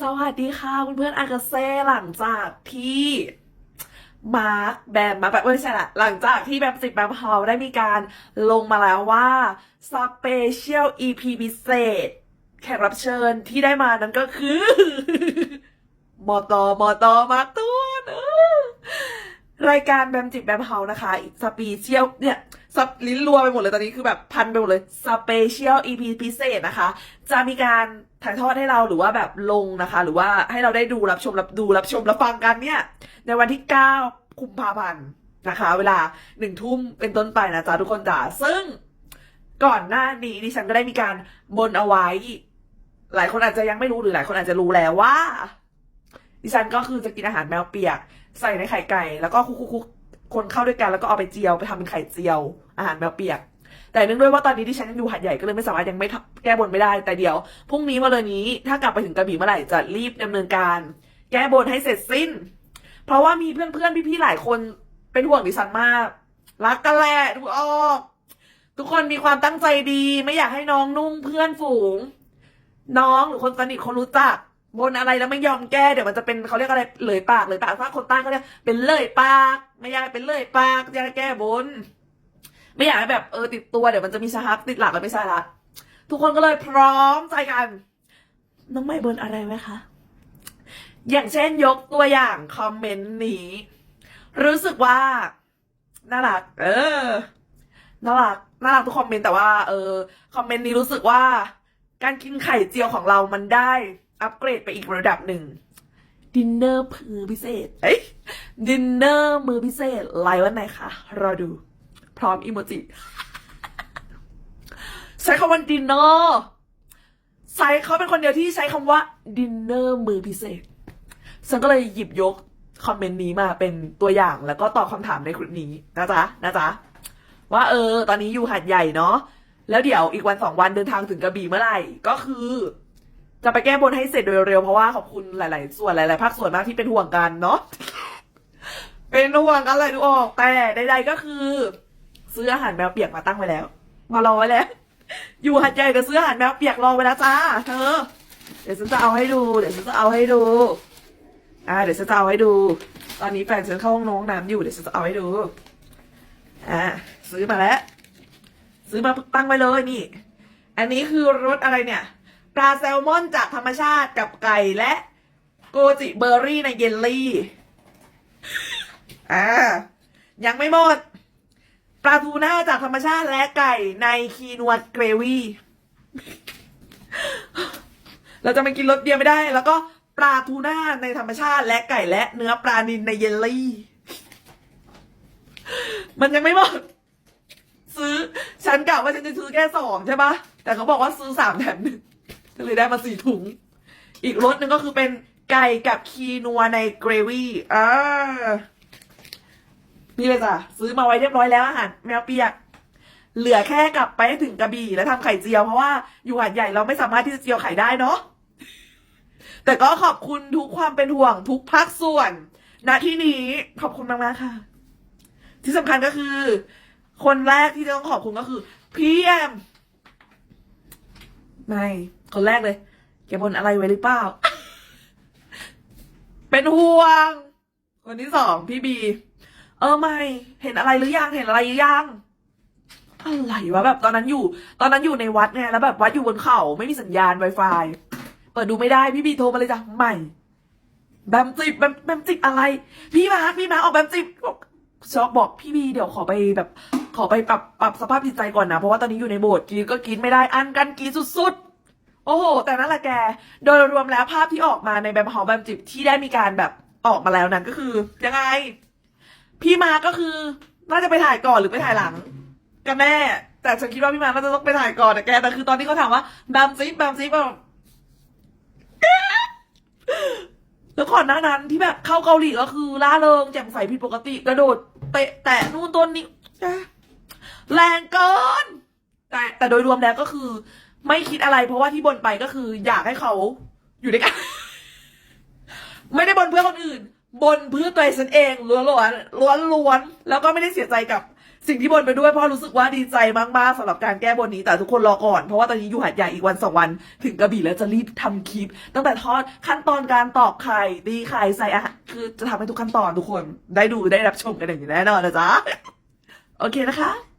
สวัสดีค่ะเพื่อนๆอากาเซ่หลังจากที่มาร์คแบมมาแบบไม่ใช่ละหลังจากที่แบบสิบแบบเฮาได้มีการลงมาแล้วว่าสเปเชียล EP พิเศษ แขกรับเชิญที่ได้มานั้นก็คือมอตอมอตอมาตูนเออรายการแบมจิบแบมเฮานะคะสเปเชียลเนี่ย สับลิ้นรัวไปหมดเลยตอนนี้คือแบบพันไปหมดเลยสเปเชียล EP พิเศษนะคะ จะมีการถ่ายทอดให้เราหรือว่าแบบลงนะคะ หรือว่าให้เราได้ดูรับชมรับดูรับชมรับฟังกันเนี่ยในวันที่ 9 กุมภาพันธ์นะคะ เวลาหนึ่งทุ่มเป็นต้นไปนะจ๊ะทุกคนจ๋าซึ่งก่อนหน้านี้ดิฉันก็ได้มีการบนเอาไว้ หลายคนอาจจะยังไม่รู้หรือหลายคนอาจจะรู้แล้วว่า ดิฉันก็คือจะกินอาหารแมวเปียก ใส่ในไข่ไก่ แล้วก็คุกๆ คนเข้าด้วยกันแล้วก็เอาไปเจียวไปทำเป็นไข่เจียว อาหารแมวเปียก แต่เนื่องด้วยว่าตอนนี้ดิฉันยังอยู่หัดใหญ่ก็เลยไม่สามารถยังไม่ทำแก้บนไม่ได้ แต่เดี๋ยวพรุ่งนี้มาเลยนี้ถ้ากลับไปถึงกระบี่เมื่อไหร่จะรีบดำเนินการ แก้บนให้เสร็จสิ้น เพราะว่ามีเพื่อนๆพี่ๆหลายคนเป็นห่วงดิฉันมาก รักกันแหละทุกออกทุกคนมีความตั้งใจดี ไม่อยากให้น้องนุ่งเพื่อนฝูง น้องหรือคนสนิทคนรู้จัก บนอะไรแล้วไม่ยอมแก้เดี๋ยวมันจะเป็นเขาเรียกอะไรเลยปากเลยปากถ้าคนใต้เขาเรียกเป็นเลยปาก ไม่อยากเป็นเลยปากอยากแก้บน ไม่อยากให้แบบเออติดตัวเดี๋ยวมันจะมีชาฮักติดหลักแล้วไม่ใช่ละทุกคนก็เลยพร้อมใจกัน น้องไม่บนอะไรไหมคะ อย่างเช่นยกตัวอย่างคอมเมนต์นี้ รู้สึกว่าน่ารัก เออน่ารักน่ารักทุกคอมเมนต์แต่ว่า เออ คอมเมนต์นี้รู้สึกว่า การกินไข่เจียวของเรามันได้ อัปเกรดไปอีกระดับหนึ่งดินเนอร์มือพิเศษ เอ้ยดินเนอร์มือพิเศษไลฟ์วันไหนคะรอดู พร้อมอีโมจิใช้คำว่าดินเนอร์ใช้เขาเป็นคนเดียวที่ใช้คำว่าดินเนอร์มือพิเศษฉันก็เลยหยิบยกคอมเมนต์นี้มาเป็นตัวอย่างแล้วก็ตอบคำถามในคลิปนี้นะจ๊ะนะจ๊ะว่าเออ ตอนนี้อยู่หัดใหญ่เนาะแล้วเดี๋ยวอีกวันสองวันเดินทางถึงกระบี่เมื่อไหร่ก็คือ จะไปแก้บนให้เสร็จโดยเร็วเพราะว่าขอบคุณหลาย ๆ ส่วนหลาย ๆ ภาคส่วนมากที่เป็นห่วงกันเนาะ เป็นห่วงกันเลยดูออก แต่ใด ๆ ก็คือ ซื้ออาหารแมวเปียกมาตั้งไว้แล้ว มารอไว้แล้ว อยู่หัดใหญ่ก็ซื้ออาหารแมวเปียกรอไว้แล้วจ้าเธอ เดี๋ยวฉันจะเอาให้ดู เดี๋ยวฉันจะเอาให้ดู อ่า เดี๋ยวฉันจะเอาให้ดู ตอนนี้แฟนฉันเข้าห้องน้องน้ำอยู่ เดี๋ยวฉันจะเอาให้ดู อ่า ซื้อมาแล้ว ซื้อมาตั้งไว้เลยนี่ อันนี้คือรสอะไรเนี่ย ปลาแซลมอนจากธรรมชาติกับไก่และโกจิเบอร์รี่ในเยลลี่ อ่า ยังไม่หมด ปลาทูน่าจากธรรมชาติและไก่ในคีนวดเกรวี่ เราจะมากินรสเดียวไม่ได้ แล้วก็ปลาทูน่าในธรรมชาติและไก่และเนื้อปลานินในเยลลี่ มันยังไม่หมด ซื้อ ฉันกะว่าฉันจะซื้อแค่สองใช่ปะแต่เขาบอกว่าซื้อสามแถมหนึ่ง ก็เลยได้มาสี่ถุง อีกรสหนึ่งก็คือเป็นไก่กับคีนัวในเกรวี่อ่านี่เลยจ้ะซื้อมาไว้เรียบร้อยแล้วอาหารแมวเปียก เหลือแค่กลับไปถึงกระบี่แล้วทำไข่เจียวเพราะว่าอยู่หาดใหญ่เราไม่สามารถที่จะเจียวไข่ได้เนาะแต่ก็ขอบคุณทุกความเป็นห่วงทุกภาคส่วนณที่นี้ขอบคุณมากๆค่ะ ที่สำคัญก็คือ คนแรกที่ต้องขอบคุณก็คือ พี่แอม ไม่ คนแรกเลย แกบนอะไรไว้หรือเปล่า เป็นห่วง คนที่สองพี่บี เออไม่ เห็นอะไรหรือยัง เห็นอะไรหรือยัง อะไรวะแบบ ตอนนั้นอยู่ ตอนนั้นอยู่ในวัดไง แล้วแบบวัดอยู่บนเขาไม่มีสัญญาณ Wi-Fi เปิดดูไม่ได้ พี่บีโทรมาเลยจ้ะใหม่ แบมจิบแบมแบมจิบอะไร พี่มาร์คพี่มาร์คออกแบมจิบบอกช็อกบอกพี่บีเดี๋ยวขอไปแบบ ขอไปปรับปรับสภาพจิตใจก่อนนะ เพราะว่าตอนนี้อยู่ในโบสถ์กรีดก็กรีดไม่ได้อันกันกรีดสุดๆ โอ้โห แต่นั่นแหละแก โดยรวมแล้วภาพที่ออกมาในแบมฮอแบมจิบที่ได้มีการแบบออกมาแล้วนั้นก็คือ ยังไง พี่มาก็คือน่าจะไปถ่ายก่อนหรือไปถ่ายหลังกันแน่ แต่ฉันคิดว่าพี่มาน่าจะต้องไปถ่ายก่อนนะแกแต่คือตอนที่เขาถามว่าแบมซิแบมซิแบบแล้วก่อนหน้านั้นที่แบบเข้าเกาหลีก็คือล่าเริงแจ่มใสผิดปกติ กระโดดเตะแตะนู่นต้นนี้ แรงเกิน แต่แต่โดยรวมแล้วก็คือ ไม่คิดอะไร เพราะว่าที่บนไปก็คือ อยากให้เขาอยู่ด้วยกัน ไม่ได้บนเพื่อคนอื่น บนเพื่อตัวฉันเองล้วนล้วนล้วนล้วนๆแล้วก็ไม่ได้เสียใจกับสิ่งที่บนไปด้วยเพราะรู้สึกว่าดีใจมากๆสำหรับการแก้บนนี้แต่ทุกคนรอก่อน เพราะว่าตอนนี้อยู่หาดใหญ่อีกวันสองวันถึงกระบี่แล้วจะรีบทำคลิป ตั้งแต่ทอดขั้นตอนการตอกไข่ตีไข่ใส่อาหารคือจะทำให้ทุกขั้นตอนทุกคน ได้ดูได้รับชมกันอย่างนี้แน่นอนนะจ๊ะ โอเคนะคะ